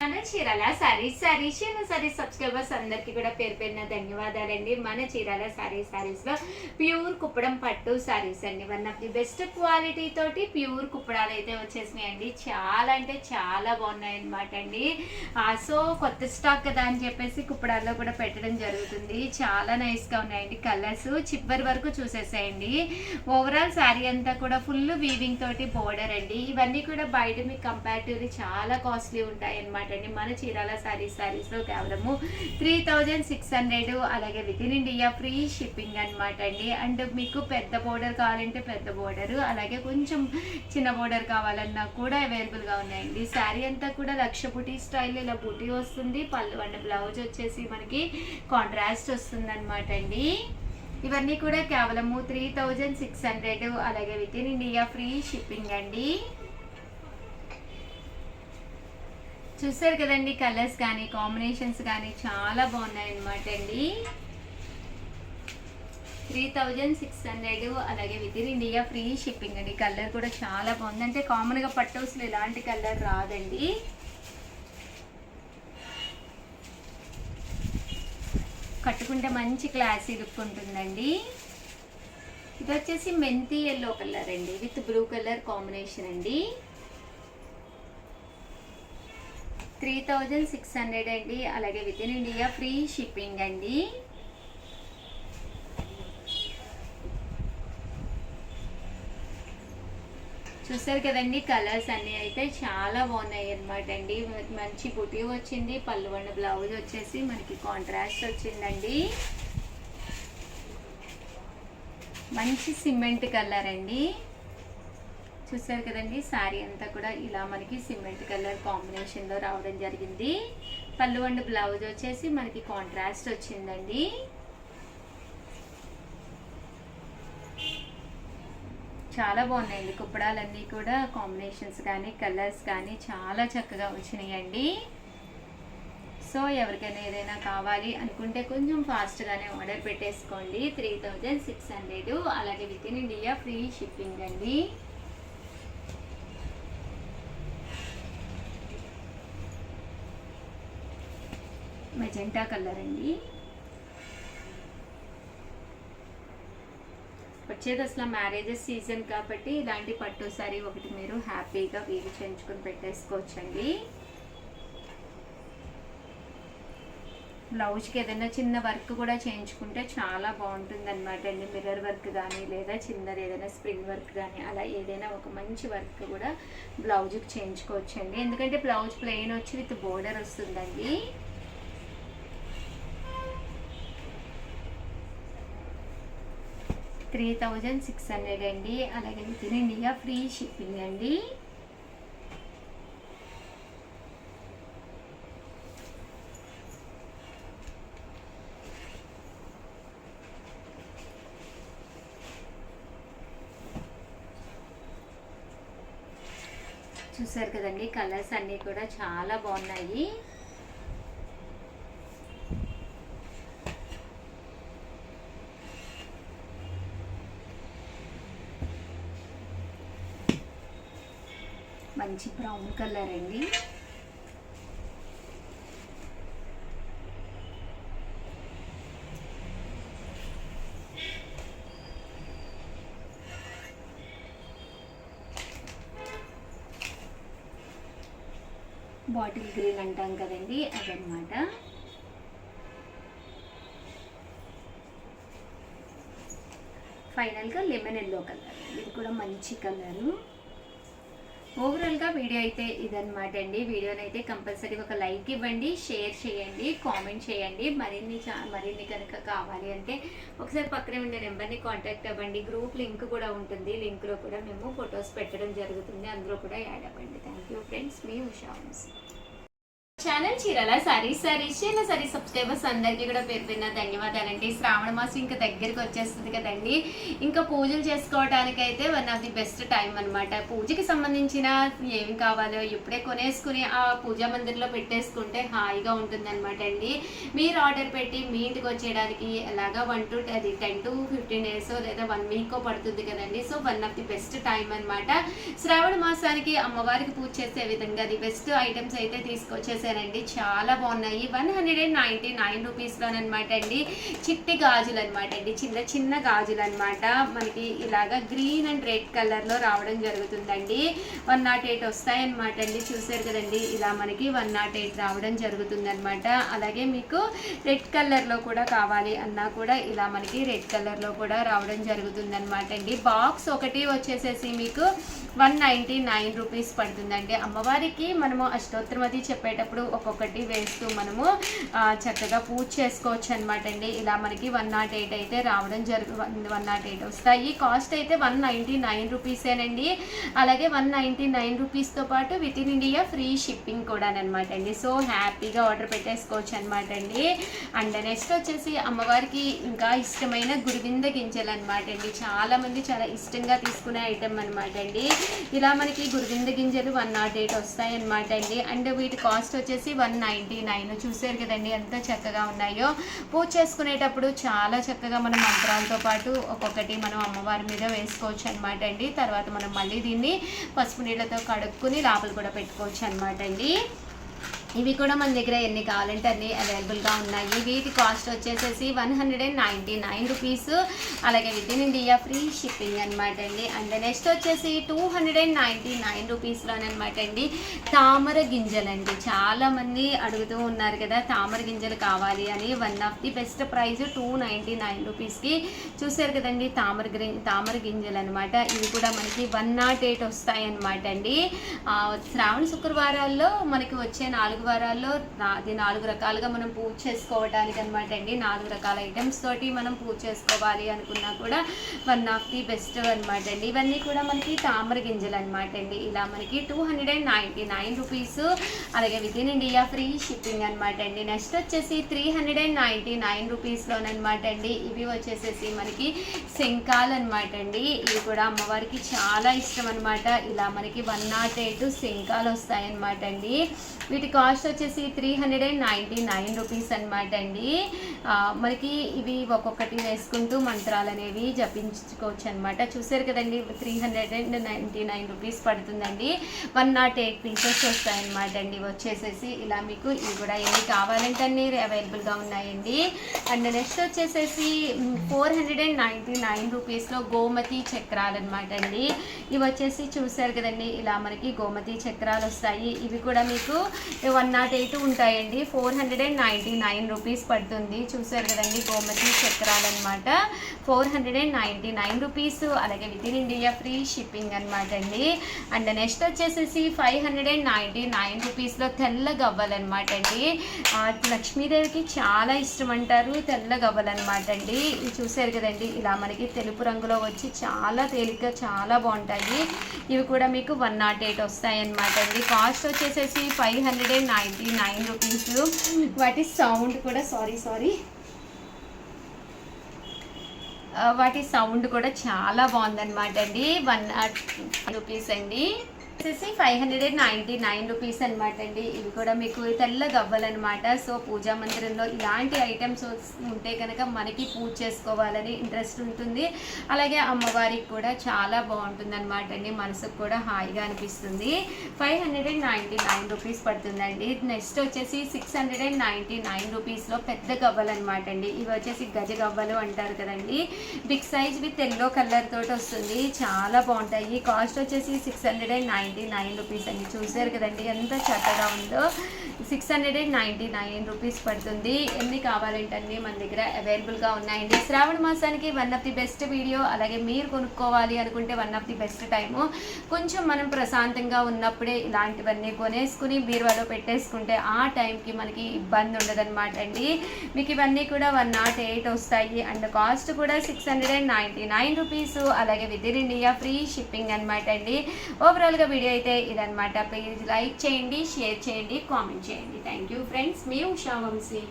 మన Chirala sarees sarees sarees subscribers అందరికీ కూడా పేరు పేరున ధన్యవాదాలండి. మన చీరాల సారీస్ సారీస్లో ప్యూర్ కుప్పడం పట్టు సారీస్ అండి. One of the best quality తోటి ప్యూర్ కుప్పడాలు అయితే వచ్చేసినాయండి. చాలా అంటే చాలా బాగున్నాయి అనమాట అండి. ఆ, సో కొత్త స్టాక్ కదా అని చెప్పేసి కుప్పడాల్లో కూడా పెట్టడం జరుగుతుంది. చాలా నైస్గా ఉన్నాయండి కలర్స్ చివరి వరకు చూసేసాయండి. ఓవరాల్ శారీ అంతా కూడా ఫుల్ వీవింగ్ తోటి బోర్డర్ అండి. ఇవన్నీ కూడా బయట మీకు కంపారిటివ్లీ చాలా కాస్ట్లీ ఉంటాయి అనమాట అండి మన చీరాల శారీస్ శారీస్లో కేవలము త్రీ థౌజండ్ సిక్స్ హండ్రెడ్ అలాగే with in India free shipping అనమాట అండి. అండ్ మీకు పెద్ద బోర్డర్ కావాలంటే పెద్ద బోర్డర్ అలాగే కొంచెం చిన్న బోర్డర్ కావాలన్నా కూడా అవైలబుల్గా ఉన్నాయండి. శారీ అంతా కూడా లక్ష బుటీ స్టైల్ ఇలా బుటీ వస్తుంది. పళ్ళు అండ్ బ్లౌజ్ వచ్చేసి మనకి కాంట్రాస్ట్ వస్తుంది అనమాట అండి. ఇవన్నీ కూడా కేవలము త్రీ థౌజండ్ సిక్స్ హండ్రెడ్ అలాగే with in India free shipping అండి. చూసారు కదండి కలర్స్ కానీ కాంబినేషన్స్ కానీ చాలా బాగున్నాయి అనమాట అండి. త్రీ థౌజండ్ సిక్స్ హండ్రెడ్ అలాగే with in India free shipping అండి. కలర్ కూడా చాలా బాగుంది. అంటే కామన్గా పట్టౌస్లో ఎలాంటి కలర్ రాదండి. కట్టుకుంటే మంచి క్లాసీ లుక్ ఉంటుందండి. ఇది వచ్చేసి మెంతి ఎల్లో కలర్ అండి. విత్ బ్లూ కలర్ కాంబినేషన్ అండి. త్రీ థౌజండ్ సిక్స్ హండ్రెడ్ అండి. అలాగే with in India free shipping అండి. చూస్తారు కదండి కలర్స్ అన్నీ అయితే చాలా బాగున్నాయి అనమాట అండి. మంచి బుటీ వచ్చింది పళ్ళు వండ బ్లౌజ్ వచ్చేసి మనకి కాంట్రాస్ట్ వచ్చిందండి. మంచి సిమెంట్ కలర్ అండి. చూసారు కదండి శారీ అంతా కూడా ఇలా మనకి సిమెంట్ కలర్ కాంబినేషన్లో రావడం జరిగింది. పళ్ళు అండ్ బ్లౌజ్ వచ్చేసి మనకి కాంట్రాస్ట్ వచ్చిందండి. చాలా బాగున్నాయండి కుప్పడాలన్నీ కూడా కాంబినేషన్స్ కానీ కలర్స్ కానీ చాలా చక్కగా వచ్చినాయండి. సో ఎవరికైనా ఏదైనా కావాలి అనుకుంటే కొంచెం ఫాస్ట్గానే ఆర్డర్ పెట్టేసుకోండి. Three thousand six hundred. అలాగే with in India free shipping అండి. మెజెంటా కలర్ అండి. వచ్చేది అసలు మ్యారేజెస్ సీజన్ కాబట్టి ఇలాంటి పట్టు సారీ ఒకటి మీరు హ్యాపీగా వీలు చేయించుకొని పెట్టేసుకోవచ్చండి. బ్లౌజ్కి ఏదైనా చిన్న వర్క్ కూడా చేయించుకుంటే చాలా బాగుంటుంది అనమాట అండి. మిర్రర్ వర్క్ కానీ లేదా చిన్నది ఏదైనా స్ప్రింగ్ వర్క్ కానీ అలా ఏదైనా ఒక మంచి వర్క్ కూడా బ్లౌజ్కి చేయించుకోవచ్చండి. ఎందుకంటే బ్లౌజ్ ప్లెయిన్ వచ్చి విత్ బోర్డర్ వస్తుందండి. త్రీ థౌజండ్ సిక్స్ హండ్రెడ్ అండి. అలాగే విత్ ఇండియా ఫ్రీ షిప్పింగ్ అండి. చూసారు కదండి కలర్స్ అన్నీ కూడా చాలా బాగున్నాయి. మంచి బ్రౌన్ కలర్ అండి. బాటిల్ గ్రీన్ అంటాం కదండి అదనమాట ఫైనల్గా లెమన్ ఎల్లో కలర్. ఇది కూడా మంచి కలరు. ఓవరాల్గా వీడియో అయితే ఇదన్నమాట అండి. వీడియోని అయితే కంపల్సరీ ఒక లైక్ ఇవ్వండి షేర్ చేయండి కామెంట్ చేయండి. మరిన్ని చా మరిన్ని కనుక కావాలి అంటే ఒకసారి పక్కనే ఉండే నెంబర్ని కాంటాక్ట్ అవ్వండి. గ్రూప్ లింక్ కూడా ఉంటుంది. లింక్లో కూడా మేము ఫొటోస్ పెట్టడం జరుగుతుంది. అందులో కూడా యాడ్ అవ్వండి. Thank you friends. Me Usha channel చీరల? సారీస్ సారీస్ చీరల సారీస్ సబ్స్క్రైబర్స్ అందరికీ కూడా పేరు పేరున ధన్యవాదాలండి. శ్రావణ మాసం ఇంకా దగ్గరికి వచ్చేస్తుంది కదండి. ఇంకా పూజలు చేసుకోవడానికైతే అయితే one of the best time అన్నమాట. పూజకి సంబంధించిన ఏమి కావాలో ఇప్పుడే కొనేసుకుని ఆ పూజా మందిర్లో పెట్టేసుకుంటే హాయిగా ఉంటుందన్నమాట అండి. మీరు ఆర్డర్ పెట్టి మీ ఇంటికి వచ్చేయడానికి ఎలాగా వన్ టు అది టెన్ టు ఫిఫ్టీన్ డేస్ లేదా వన్ వీకో పడుతుంది కదండి. So one of the best time అన్నమాట. శ్రావణ మాసానికి అమ్మవారికి పూజ చేసే విధంగా ది బెస్ట్ ఐటమ్స్ అయితే తీసుకొచ్చేసే రూపీసేనండి చాలా బాగున్నాయి. One hundred and ninety nine రూపీస్లోనమాట అండి. చిట్టి గాజులు అనమాట అండి చిన్న చిన్న గాజులు అనమాట మనకి ఇలాగా గ్రీన్ అండ్ రెడ్ కలర్లో రావడం జరుగుతుందండి. వన్ నాట్ ఎయిట్ వస్తాయన్నమాట అండి. చూసారు కదండి. ఇలా మనకి వన్ నాట్ ఎయిట్ రావడం జరుగుతుందనమాట అలాగే మీకు రెడ్ కలర్లో కూడా కావాలి అన్నా కూడా ఇలా మనకి రెడ్ కలర్లో కూడా రావడం జరుగుతుందనమాట అండి. బాక్స్ ఒకటి వచ్చేసేసి మీకు వన్ నైంటీ నైన్ రూపీస్ పడుతుందండి. అమ్మవారికి మనము అష్టోత్తరమది చెప్పేటప్పుడు ఒక్కొక్కటి వేస్తూ మనము చక్కగా పూజ చేసుకోవచ్చు అనమాట అండి. ఇలా మనకి వన్ నాట్ ఎయిట్ అయితే రావడం జరుగు వన్ నాట్ ఎయిట్ వస్తాయి. కాస్ట్ అయితే వన్ నైంటీ నైన్ రూపీసేనండి అలాగే వన్ నైంటీ నైన్ రూపీస్తో పాటు with in India free shipping కూడా అనమాట అండి. సో హ్యాపీగా ఆర్డర్ పెట్టేసుకోవచ్చు అనమాట అండి. అండ్ నెక్స్ట్ వచ్చేసి అమ్మవారికి ఇంకా ఇష్టమైన గురువింద గింజలు అనమాట అండి చాలామంది చాలా ఇష్టంగా తీసుకునే ఐటెం అనమాట అండి. ఇలా మనకి గురువింద గింజలు వన్ నాట్ ఎయిట్ వస్తాయి అనమాట అండి. అండ్ వీటి కాస్ట్ వచ్చి వచ్చేసి వన్ నైంటీ నైన్ చూసారు కదండి ఎంత చక్కగా ఉన్నాయో. పూజ చేసుకునేటప్పుడు చాలా చక్కగా మనం మంత్రాలతో పాటు ఒక్కొక్కటి మనం అమ్మవారి మీద వేసుకోవచ్చు అనమాట అండి. తర్వాత మనం మళ్ళీ దీన్ని పసుపు నీళ్ళతో కడుక్కుని లోపల కూడా పెట్టుకోవచ్చు అనమాట అండి. ఇవి కూడా మన దగ్గర ఎన్ని కావాలంటే అన్ని అవైలబుల్గా ఉన్నాయి. వీటి కాస్ట్ వచ్చేసేసి one hundred and ninety nine rupees. అలాగే with in India free shipping అనమాట అండి. అండ్ నెక్స్ట్ వచ్చేసి two hundred and ninety nine రూపీస్లోనమాట అండి. తామర గింజలండి చాలామంది అడుగుతూ ఉన్నారు కదా తామర గింజలు కావాలి అని. One of the best price two ninety nine రూపీస్కి. చూసారు కదండి తామర గిరి తామర గింజలు అనమాట ఇవి కూడా మనకి వన్ నాట్ ఎయిట్ వస్తాయి అనమాట అండి. శ్రావణ శుక్రవారాల్లో మనకి వచ్చే నాలుగు వారాల్లో అది నాలుగు రకాలుగా మనం పూజ చేసుకోవడానికి అనమాట అండి. నాలుగు రకాల ఐటమ్స్ తోటి మనం పూజ చేసుకోవాలి అనుకున్నా కూడా వన్ ఆఫ్ ది బెస్ట్ అనమాట అండి. ఇవన్నీ కూడా మనకి తామర గింజలు అనమాట అండి. ఇలా మనకి two hundred and ninety nine rupees అలాగే with in India free shipping అనమాట అండి. నెక్స్ట్ వచ్చేసి three hundred and ninety nine రూపీస్లోనమాట అండి. ఇవి వచ్చేసేసి మనకి శంఖాలు అనమాట అండి. ఇవి కూడా అమ్మవారికి చాలా ఇష్టం అనమాట ఇలా మనకి వన్ నాట్ ఎయిట్ శంఖాలు వస్తాయన్నమాట అండి. వీటి కాస్ట్ వచ్చేసి three hundred and ninety nine rupees అనమాట అండి మనకి ఇవి ఒక్కొక్కటి వేసుకుంటూ మంత్రాలు అనేవి జపించుకోవచ్చు అనమాట చూసారు కదండి three hundred and ninety nine rupees పడుతుందండి. వన్ నాట్ ఎయిట్ పీసెస్ వస్తాయన్నమాట అండి. ఇవి వచ్చేసేసి ఇలా మీకు ఇవి కూడా ఎన్ని కావాలంటే అన్ని అవైలబుల్గా ఉన్నాయండి. అండ్ నెక్స్ట్ వచ్చేసేసి four hundred and ninety nine రూపీస్లో గోమతి చక్రాలు అనమాట అండి. ఇవి వచ్చేసి చూసారు కదండి ఇలా మనకి గోమతి చక్రాలు వస్తాయి. ఇవి కూడా మీకు వన్ నాట్ ఎయిట్ ఉంటాయండి. Four hundred and ninety nine rupees పడుతుంది. చూసారు కదండి Gomati చక్రాలన్నమాట. Four hundred and ninety nine rupees. అలాగే with in India free shipping అనమాట అండి. అండ్ నెక్స్ట్ వచ్చేసేసి five hundred and ninety nine రూపీస్లో తెల్ల గవ్వలు అనమాట అండి లక్ష్మీదేవికి చాలా ఇష్టం అంటారు తెల్ల గవ్వలు అనమాట అండి. ఇవి చూసారు కదండి ఇలా మనకి తెలుపు రంగులో వచ్చి చాలా తేలిగ్గా చాలా బాగుంటాయి. ఇవి కూడా మీకు వన్ నాట్ ఎయిట్ వస్తాయి అనమాట అండి. కాస్ట్ వచ్చేసేసి five hundred and ninety nine rupees. వాటి సౌండ్ కూడా సారీ సారీ. వాటి సౌండ్ కూడా చాలా బాగుందన్నమాట అండి. వన్ రూపీస్ అండి. వచ్చేసి five hundred and ninety nine rupees అనమాట అండి. ఇవి కూడా మీకు తెల్ల గవ్వలనమాట సో పూజా మందిరంలో ఇలాంటి ఐటమ్స్ ఉంటే కనుక మనకి పూజ చేసుకోవాలని ఇంట్రెస్ట్ ఉంటుంది. అలాగే అమ్మవారికి కూడా చాలా బాగుంటుంది అనమాట అండి. మనసుకు కూడా హాయిగా అనిపిస్తుంది. Five hundred and ninety nine rupees పడుతుందండి. నెక్స్ట్ వచ్చేసి six hundred and ninety nine రూపీస్లో పెద్ద గవ్వలు అనమాట అండి. ఇవి వచ్చేసి గజ గవ్వలు అంటారు కదండి. Big size with yellow colour తోటి వస్తుంది. చాలా బాగుంటాయి. కాస్ట్ వచ్చేసి six hundred and ninety nine rupees అండి చూసారు కదండి. ఎంత చక్కగా ఉందో. Six hundred and ninety nine rupees పడుతుంది. ఎన్ని కావాలంటే అన్ని మన దగ్గర అవైలబుల్గా ఉన్నాయండి. శ్రావణ మాసానికి one of the best video అలాగే మీరు కొనుక్కోవాలి అనుకుంటే one of the best time కొంచెం మనం ప్రశాంతంగా ఉన్నప్పుడే ఇలాంటివన్నీ కొనేసుకుని బీరువాలో పెట్టేసుకుంటే ఆ టైంకి మనకి ఇబ్బంది ఉండదన్నమాట అండి. మీకు ఇవన్నీ కూడా వన్ నాట్ ఎయిట్ వస్తాయి. అండ్ కాస్ట్ కూడా six hundred and ninety nine rupees అలాగే with in India free shipping అనమాట అండి ఓవరాల్గా వీడియో అయితే ఇదనమాట ప్లీజ్ లైక్ చేయండి షేర్ చేయండి కామెంట్ చేయండి. థ్యాంక్ యూ ఫ్రెండ్స్ మీ ఉషా వంశీ.